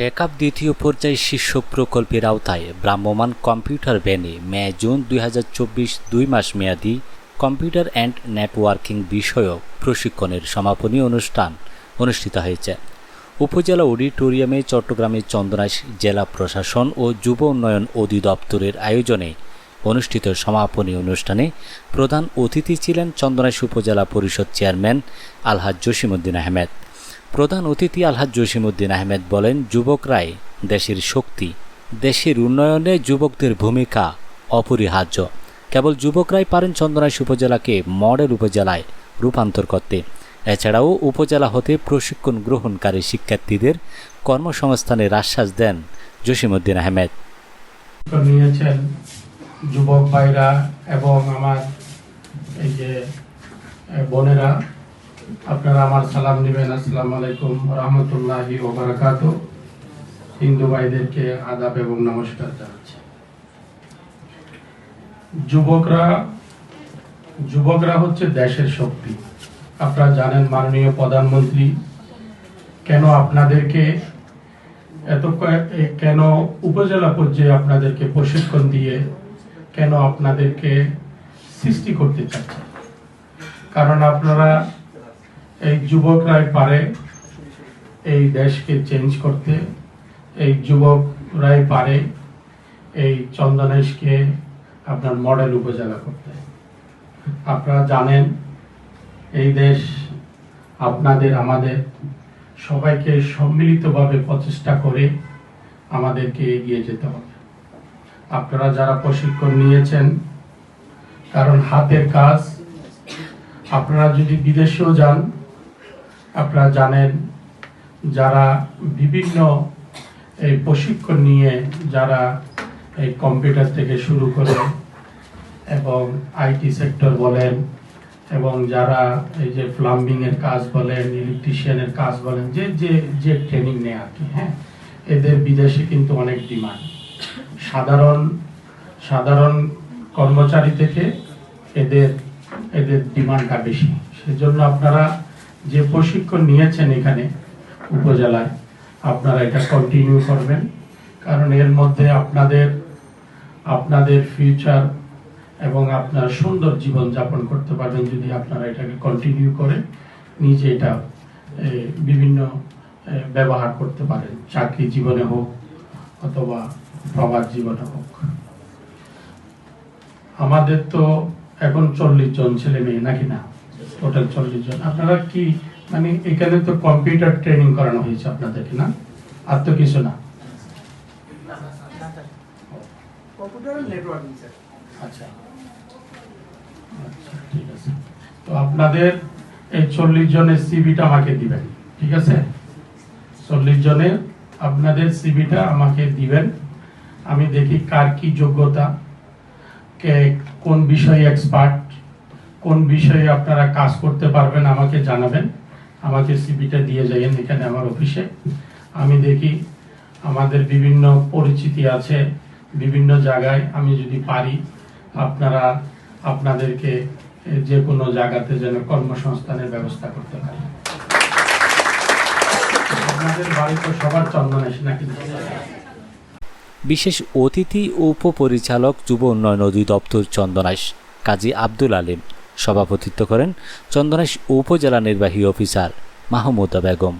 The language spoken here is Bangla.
টেকআপ দ্বিতীয় পর্যায়ে শীর্ষ প্রকল্পের আওতায় ভ্রাম্যমাণ কম্পিউটার ভ্যানে মে, জুন দুই দুই মাস মেয়াদী কম্পিউটার অ্যান্ড নেটওয়ার্কিং বিষয়ক প্রশিক্ষণের সমাপনী অনুষ্ঠান অনুষ্ঠিত হয়েছে। উপজেলা অডিটোরিয়ামে চট্টগ্রামের চন্দনাইশ জেলা প্রশাসন ও যুব উন্নয়ন অধিদপ্তরের আয়োজনে অনুষ্ঠিত সমাপনী অনুষ্ঠানে প্রধান অতিথি ছিলেন চন্দনাইশ উপজেলা পরিষদ চেয়ারম্যান আলহাজ জসিমউদ্দিন আহমেদ। প্রধান অতিথি আলহাজ জসিমউদ্দিন আহমেদ বলেন যুবকরাই দেশের শক্তি, দেশের উন্নয়নে যুবকদের ভূমিকা অপরিহার্য। কেবল যুবকরাই পারেন চন্দনাইশ উপজেলাকে মডেল উপজেলায় রূপান্তর করতে। এছাড়াও উপজেলা হতে প্রশিক্ষণ গ্রহণকারী শিক্ষার্থীদের কর্মসংস্থানের আশ্বাস দেন জসিমউদ্দিন আহমেদ। নিয়েছেন যুবক ভাইরা এবং আমার এই যে বোনেরা আপনারা আমার সালাম নেবেন। আসসালামু আলাইকুম রহমতুল্লাহি ওবারাকাত হিন্দু ভাইদেরকে আদাব এবং নমস্কার জানাচ্ছি। যুবকরা যুবকরা হচ্ছে দেশের শক্তি। আপনারা জানেন মাননীয় প্রধানমন্ত্রী, কেন আপনাদেরকে এত কেন উপজেলা পর্যায়ে আপনাদেরকে প্রশিক্ষণ দিয়ে কেন আপনাদেরকে সৃষ্টি করতে চাচ্ছে কারণ আপনারা এই যুবকরাই পারে এই দেশকে চেঞ্জ করতে, এই যুবকরাই পারে এই চন্দনেশকে আপনার মডেল উপজেলা করতে। আপনারা জানেন, এই দেশ আপনাদের, আমাদের সবাইকে সম্মিলিতভাবে প্রচেষ্টা করে আমাদেরকে এগিয়ে যেতে হবে। আপনারা যারা প্রশিক্ষণ নিয়েছেন, কারণ হাতের কাজ, আপনারা যদি বিদেশেও যান আপনারা জানেন, যারা বিভিন্ন এই প্রশিক্ষণ নিয়ে যারা এই কম্পিউটার থেকে শুরু করে এবং আইটি সেক্টর বলেন এবং যারা এই যে প্লাম্বিংয়ের কাজ বলেন, ইলেকট্রিশিয়ানের কাজ বলেন, যে যে যে ট্রেনিং নেয় আর কি হ্যাঁ এদের বিদেশে কিন্তু অনেক ডিমান্ড। সাধারণ সাধারণ কর্মচারী থেকে এদের এদের ডিমান্ডটা বেশি। সেজন্য আপনারা যে প্রশিক্ষণ নিয়েছেন এখানে উপজেলায়, আপনারা এটা কন্টিনিউ করবেন। কারণ এর মধ্যে আপনাদের আপনাদের ফিউচার এবং আপনার সুন্দর জীবন যাপন করতে পারবেন যদি আপনারা এটাকে কন্টিনিউ করে নিজে এটা বিভিন্ন ব্যবহার করতে পারেন। চাকরি জীবনে হোক অথবা প্রবাদ জীবনে হোক। আমাদের তো এখন চল্লিশ জন ছেলে মেয়ে, নাকি না? টোটাল চল্লিশ জন আপনারা কি মানে এখানে তো কম্পিউটার ট্রেনিং করানো হয়েছে আপনাদেরকে না? আর তো কিছু না। আচ্ছা। আচ্ছা ঠিক আছে। তো আপনাদের এই চল্লিশ জনের সিবিটা আমাকে দিবেন ঠিক আছে? চল্লিশ জনের আপনাদের সিবিটা আমাকে দিবেন। আমি দেখি কার কি যোগ্যতা কে কোন বিষয়ে এক্সপার্ট কোন বিষয়ে আপনারা কাজ করতে পারবেন আমাকে জানাবেন। আমাকে সিবিটা দিয়ে যাইয়েন এখানে আমার অফিসে। আমি দেখি আমাদের বিভিন্ন পরিচিতি আছে, বিভিন্ন জায়গায়। আমি যদি পারি, আপনারা আপনাদেরকে যে কোনো জায়গাতে যেন কর্মসংস্থানের ব্যবস্থা করতে পারি। আপনাদের বাড়ি তো সবার চন্দন এসে নাকি বিশেষ অতিথি উপপরিচালক যুব উন্নয়ন অধিদপ্তর চন্দনাইশ কাজী আব্দুল আলিম। সভাপতিত্ব করেন চন্দনাইশ উপজেলা নির্বাহী অফিসার মাহমুদা বেগম।